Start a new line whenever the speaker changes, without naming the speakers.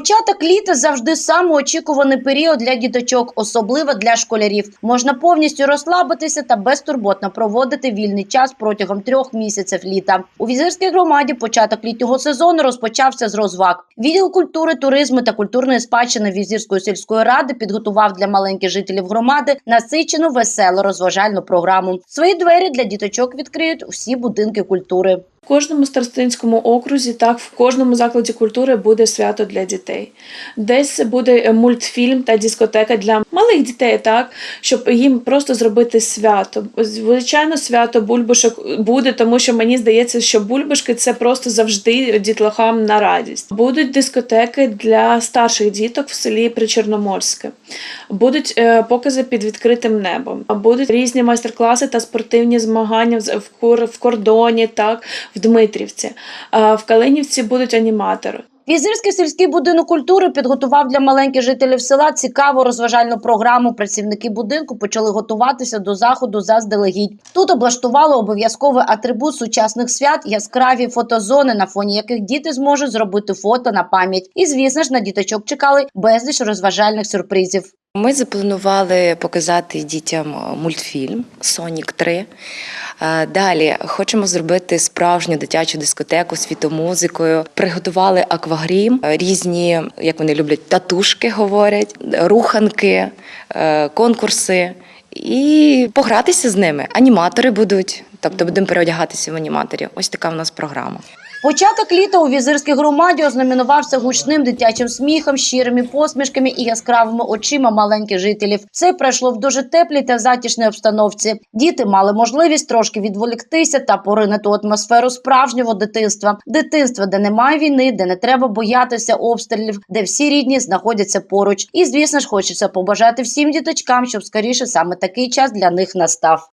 Початок літа завжди самоочікуваний період для діточок, особливо для школярів. Можна повністю розслабитися та безтурботно проводити вільний час протягом трьох місяців літа. У візирській громаді початок літнього сезону розпочався з розваг. Відділ культури, туризму та культурної спадщини Візирської сільської ради підготував для маленьких жителів громади насичену веселу розважальну програму. Свої двері для діточок відкриють усі будинки культури.
Кожному старостинському окрузі, так в кожному закладі культури буде свято для дітей. Десь буде мультфільм та дискотека для малих дітей, так щоб їм просто зробити свято. Звичайно, свято бульбашок буде, тому що мені здається, що бульбашки це просто завжди дітлахам на радість. Будуть дискотеки для старших діток в селі Причорноморське. Будуть е, покази під відкритим небом. Будуть різні майстер-класи та спортивні змагання в кордоні, так в Дмитрівці. В Калинівці будуть аніматори.
Візирський сільський будинок культури підготував для маленьких жителів села цікаву розважальну програму. Працівники будинку почали готуватися до заходу заздалегідь. Тут облаштували обов'язковий атрибут сучасних свят, яскраві фотозони, на фоні яких діти зможуть зробити фото на пам'ять. І звісно ж на діточок чекали безліч розважальних сюрпризів.
Ми запланували показати дітям е, мультфільм Сонік 3. Е, Далі хочемо зробити справжню дитячу дискотеку світомузикою. Приготували аквагрім, е, різні, як вони люблять, татушки говорять, руханки, конкурси. І погратися з ними. Аніматори будуть, тобто будемо переодягатися в аніматорів. Ось така в нас програма.
Початок літа у візирській громаді ознаменувався гучним дитячим сміхом, щирими посмішками і яскравими очима маленьких жителів. Це пройшло в дуже теплій та затішній обстановці. Діти мали можливість трошки відволіктися та поринути у атмосферу справжнього дитинства. Дитинства, де немає війни, де не треба боятися обстрілів, де всі рідні знаходяться поруч. І звісно ж, хочеться побажати всім діточкам, щоб скоріше саме такий час для них настав.